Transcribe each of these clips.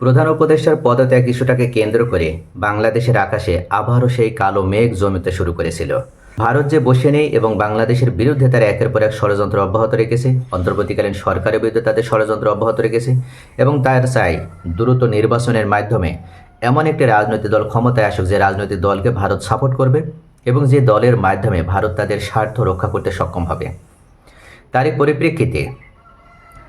প্রধান উপদেষ্টার পদত্যাগ ইস্যুটাকে কেন্দ্র করে বাংলাদেশের আকাশে আবারও সেই কালো মেঘ জমিতে শুরু করেছিল। ভারত যে বসে নেই এবং বাংলাদেশের বিরুদ্ধে তারা একের পর এক ষড়যন্ত্র অব্যাহত রেখেছে, অন্তর্বর্তীকালীন সরকারের বিরুদ্ধে তাদের ষড়যন্ত্র অব্যাহত রেখেছে এবং তার চাই দ্রুত নির্বাচনের মাধ্যমে এমন একটি রাজনৈতিক দল ক্ষমতায় আসুক যে রাজনৈতিক দলকে ভারত সাপোর্ট করবে এবং যে দলের মাধ্যমে ভারত তাদের স্বার্থ রক্ষা করতে সক্ষম হবে। তারই পরিপ্রেক্ষিতে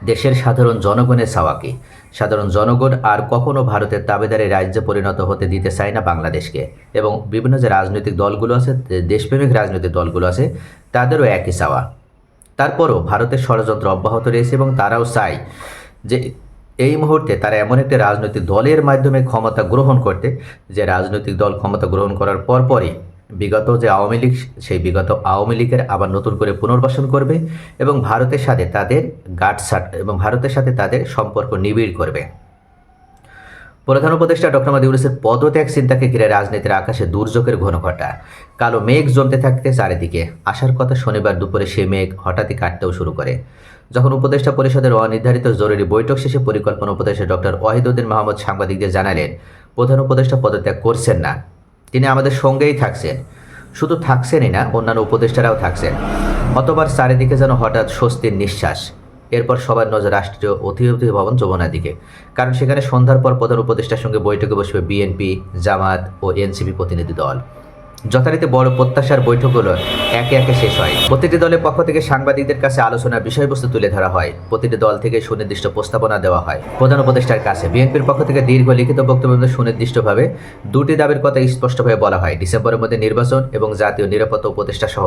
দেশের সাধারণ জনগণের চাওয়াকে সাধারণ জনগণ আর কখনো ভারতের তাবেদারে রাজ্যে পরিণত হতে দিতে চায় না বাংলাদেশকে। এবং বিভিন্ন যে রাজনৈতিক দলগুলো আছে, দেশপ্রেমিক রাজনৈতিক দলগুলো আছে, তাদেরও একই চাওয়া। তারপরও ভারতের ষড়যন্ত্র অব্যাহত রয়েছে এবং তারাও চায় যে এই মুহূর্তে তারা এমন একটি রাজনৈতিক দলের মাধ্যমে ক্ষমতা গ্রহণ করতে, যে রাজনৈতিক দল ক্ষমতা গ্রহণ করার পরপরই বিগত যে আওয়ামী লীগ, সেই বিগত আওয়ামী লীগের আবার নতুন করে পুনর্বাসন করবে এবং ভারতের সাথে তাদের গাঁটসাট এবং ভারতের সাথে তাদের সম্পর্ক নিবিড় করবে। প্রধান উপদেষ্টা ডক্টর মাদি ইউনুসের পদত্যাগ চিন্তাকে ঘিরে রাজনীতির আকাশে দুর্যোগের ঘন ঘটা। কালো মেঘ জমতে থাকতে চারিদিকে। আসার কথা শনিবার দুপুরে সে মেঘ হঠাৎই কাটতেও শুরু করে। যখন উপদেষ্টা পরিষদের অনির্ধারিত জরুরি বৈঠক শেষে পরিকল্পনা উপদেষ্টা ডক্টর ওয়াহিদুদ্দিন মাহমুদ সাংবাদিকদের জানালেন, প্রধান উপদেষ্টা পদত্যাগ করছেন না। তিনি আমাদের সঙ্গেই থাকছেন। শুধু থাকছেনই না, অন্যান্য উপদেষ্টারাও থাকছেন। অতবার চারিদিকে যেন হঠাৎ স্বস্তির নিঃশ্বাস। এরপর সবার নজর রাষ্ট্রীয় অতিথি ভবন যমুনার দিকে। কারণ সেখানে সন্ধ্যার পর প্রধান উপদেষ্টার সঙ্গে বৈঠকে বসবে বিএনপি, জামাত ও এনসিপি প্রতিনিধি দল। যথারীতি বড় প্রত্যাশার বৈঠকগুলো একে একে শেষ হয়। প্রতিটি দলের পক্ষ থেকে সাংবাদিকদের কাছে আলোচনার বিষয়বস্তু তুলে ধরা হয়। প্রতিটি দল থেকে সুনির্দিষ্ট প্রস্তাবনা দেওয়া হয়। প্রধান উপদেষ্টার কাছে বিএনপির পক্ষ থেকে দীর্ঘ লিখিত বক্তব্য সুনির্দিষ্টভাবে দুটি দাবির কথা স্পষ্টভাবে বলা হয়। ডিসেম্বরের মধ্যে নির্বাচন এবং জাতীয় নিরাপত্তা উপদেষ্টা সহ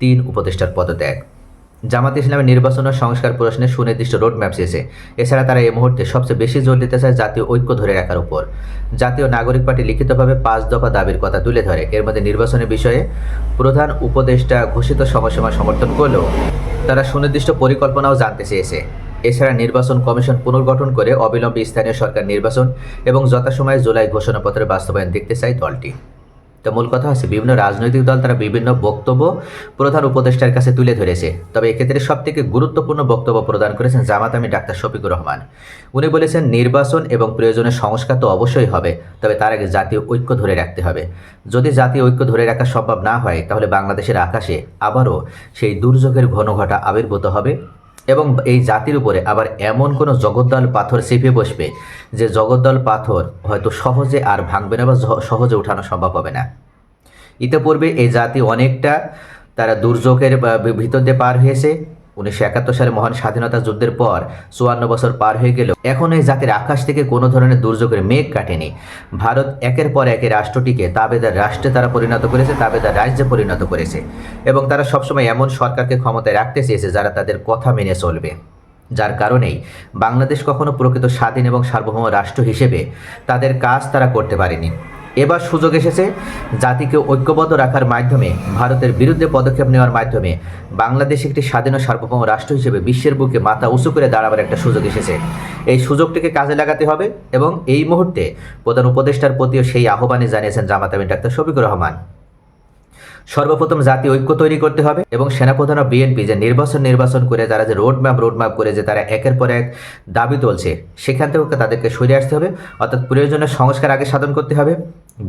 তিন উপদেষ্টার পদত্যাগ। জামাত ইসলামের নির্বাচন ও সংস্কার প্রশ্নে সুনির্দিষ্ট রোড ম্যাপ চেয়েছে। এছাড়া তারা এই মুহূর্তে সবচেয়ে বেশি জোর দিতে চায় জাতীয় ঐক্য ধরে রাখার উপর। জাতীয় নাগরিক পার্টি লিখিতভাবে পাঁচ দফা দাবির কথা তুলে ধরে। এর মধ্যে নির্বাচনের বিষয়ে প্রধান উপদেষ্টা ঘোষিত সময়সীমা সমর্থন করলেও তারা সুনির্দিষ্ট পরিকল্পনাও জানতে চেয়েছে। এছাড়া নির্বাচন কমিশন পুনর্গঠন করে অবিলম্বে স্থানীয় সরকার নির্বাচন এবং যথাসময়ে জুলাই ঘোষণাপত্রের বাস্তবায়ন দেখতে চায় দলটি। তো মূল কথা হচ্ছে বিভিন্ন রাজনৈতিক দল তারা বিভিন্ন বক্তব্য প্রধান উপদেষ্টার কাছে তুলে ধরেছে। তবে এক্ষেত্রে সব থেকে গুরুত্বপূর্ণ বক্তব্য প্রদান করেছেন জামাত আমি ডাক্তার শফিকুর রহমান। উনি বলেছেন, নির্বাচন এবং প্রয়োজনের সংস্কার তো অবশ্যই হবে, তবে তার আগে জাতীয় ঐক্য ধরে রাখতে হবে। যদি জাতীয় ঐক্য ধরে রাখা সম্ভব না হয়, তাহলে বাংলাদেশের আকাশে আবারও সেই দুর্যোগের ঘনঘটা আবির্ভূত হবে। এবং এই জাতির উপরে আবার এমন কোনো জগদ্দল পাথর চেপে বসবে যে জগদ্দল পাথর হয়তো সহজে আর ভাঙবে না বা সহজে উঠানো সম্ভব হবে না। ইতিপূর্বে এই জাতি অনেকটা তারা দুর্যোগের ভিতর দিয়ে পার হয়েছে। উনিশশো একাত্তর সালে মহান স্বাধীনতা যুদ্ধের পর চুয়ান্ন বছর পার হয়ে গেল এখন এই জাতির আকাশ থেকে কোনো ধরনের দুর্যোগের মেঘ কাটেনি। ভারত একের পর একে রাষ্ট্রটিকে তাবেদার রাষ্ট্রে তারা পরিণত করেছে, তাবেদার রাজ্যে পরিণত করেছে এবং তারা সবসময় এমন সরকারকে ক্ষমতায় রাখতে চেয়েছে যারা তাদের কথা মেনে চলবে। যার কারণেই বাংলাদেশ কখনো প্রকৃত স্বাধীন এবং সার্বভৌম রাষ্ট্র হিসেবে তাদের কাজ তারা করতে পারেনি। এবার সুযোগ এসেছে জাতিকে ঐক্যবদ্ধ রাখার মাধ্যমে, ভারতের বিরুদ্ধে পদক্ষেপ নেওয়ার মাধ্যমে। বাংলাদেশ একটি স্বাধীন সার্বভৌম রাষ্ট্র হিসেবে বিশ্বের বুকে মাথা উঁচু করে দাঁড়াবার একটা সুযোগ এসেছে। এই সুযোগটিকে কাজে লাগাতে হবে এবং এই মুহূর্তে প্রধান উপদেষ্টার প্রতিও সেই আহ্বানে জানিয়েছেন জামাত ডাক্তার শফিকুর রহমান। সর্বপ্রথম জাতীয় ঐক্য তৈরি করতে হবে এবং সেনাপ্রধান ও বিএনপি যে নির্বাচন নির্বাচন করে তারা যে রোড ম্যাপ রোড ম্যাপ করে যে তারা একের পর এক দাবি তুলছে, সেখান থেকে তাদেরকে সরে আসতে হবে। অর্থাৎ প্রয়োজনীয় সংস্কার আগে সাধন করতে হবে,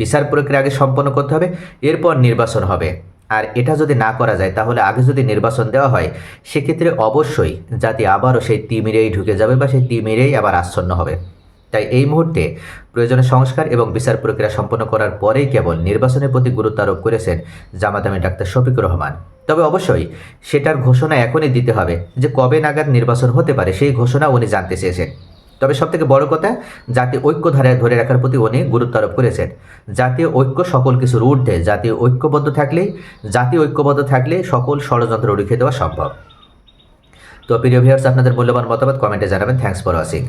বিচার প্রক্রিয়া আগে সম্পন্ন করতে হবে, এরপর নির্বাচন হবে। আর এটা যদি না করা যায়, তাহলে আগে যদি নির্বাচন দেওয়া হয়, সেক্ষেত্রে অবশ্যই জাতি আবারও সেই তিমিরেই ঢুকে যাবে বা সেই তিমিরেই আবার আচ্ছন্ন হবে। তাই এই মুহূর্তে প্রয়োজনীয় সংস্কার এবং বিচার প্রক্রিয়া সম্পন্ন করার পরেই কেবল নির্বাচনের প্রতি গুরুত্ব আরোপ করেছেন জামাতামি ডাক্তার শফিকুর রহমান। তবে অবশ্যই সেটার ঘোষণা এখনই দিতে হবে যে কবে নাগাদ নির্বাচন হতে পারে সেই ঘোষণা উনি জানতে চেয়েছেন। তবে সবথেকে বড় কথা, জাতীয় ঐক্য ধারায় ধরে রাখার প্রতি উনি গুরুত্ব আরোপ করেছেন। জাতীয় ঐক্য সকল কিছুর ঊর্ধ্বে, জাতীয় ঐক্যবদ্ধ থাকলেই, জাতীয় ঐক্যবদ্ধ থাকলে সকল ষড়যন্ত্র রুখে দেওয়া সম্ভব। তো প্রিয় ভিউয়ার্স আপনাদের মূল্যবান মতামত কমেন্টে জানাবেন। Thanks for watching